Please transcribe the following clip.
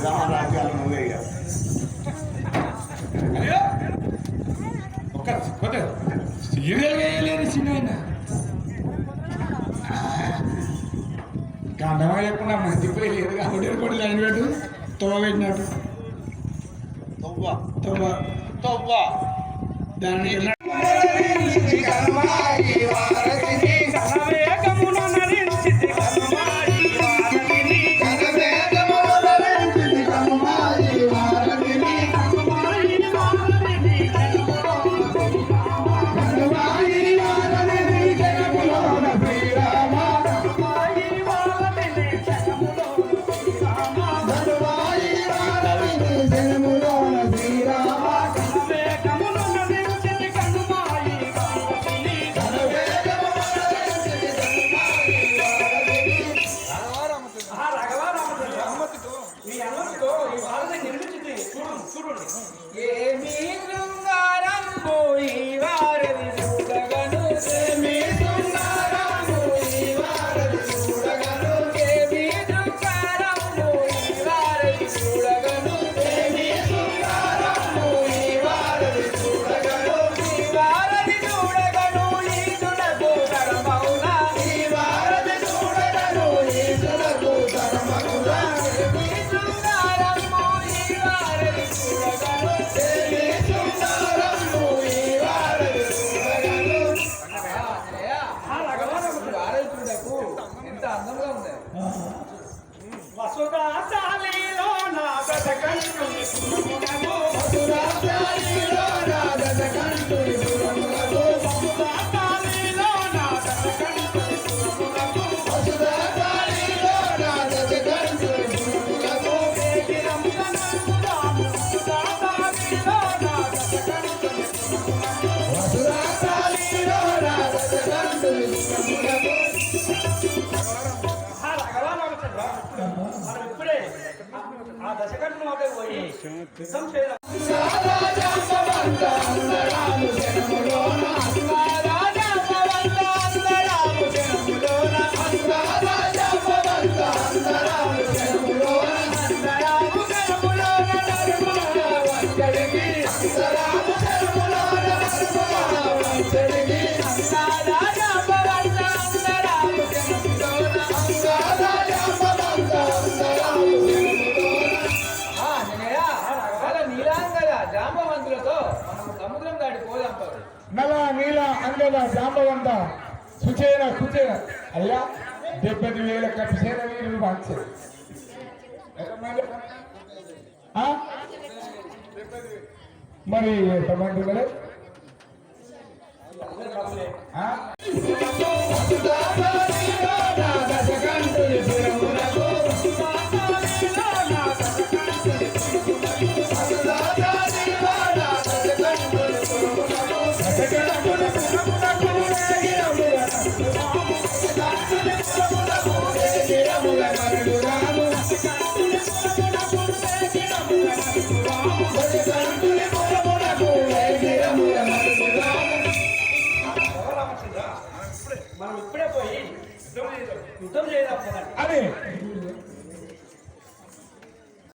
విధాన రాజ్యాలు నువ్వే ఒక సీరియల్ వేయలేని లేకుండా మర్చిపోయి లేదు కాబట్టి కూడా లైన్ పెట్టు తొవ్వ పెట్టినట్టు. తొవ్వ. తొవ్వ. తొవ్వ. దాన్ని ఎలా ఏమీ అందంగా ఉంది వసుధాశాలిలో నా బ్రతకంటుని ఆ దశకంఠం వద్దకు పోయి యుద్ధం చేద్దాం జాంబవంతులతో మనం సముద్రం దాటి పోదాం నల నీల అంగద జాంబవంత సుచేన కుచేన. అయ్యా డెబ్బది వేల కపిసేన వీరు మార్చారు మరి ఎంతమంది మరి? మనం ఇప్పుడే పోయి యుద్ధం చేద్దాం యుద్ధం అని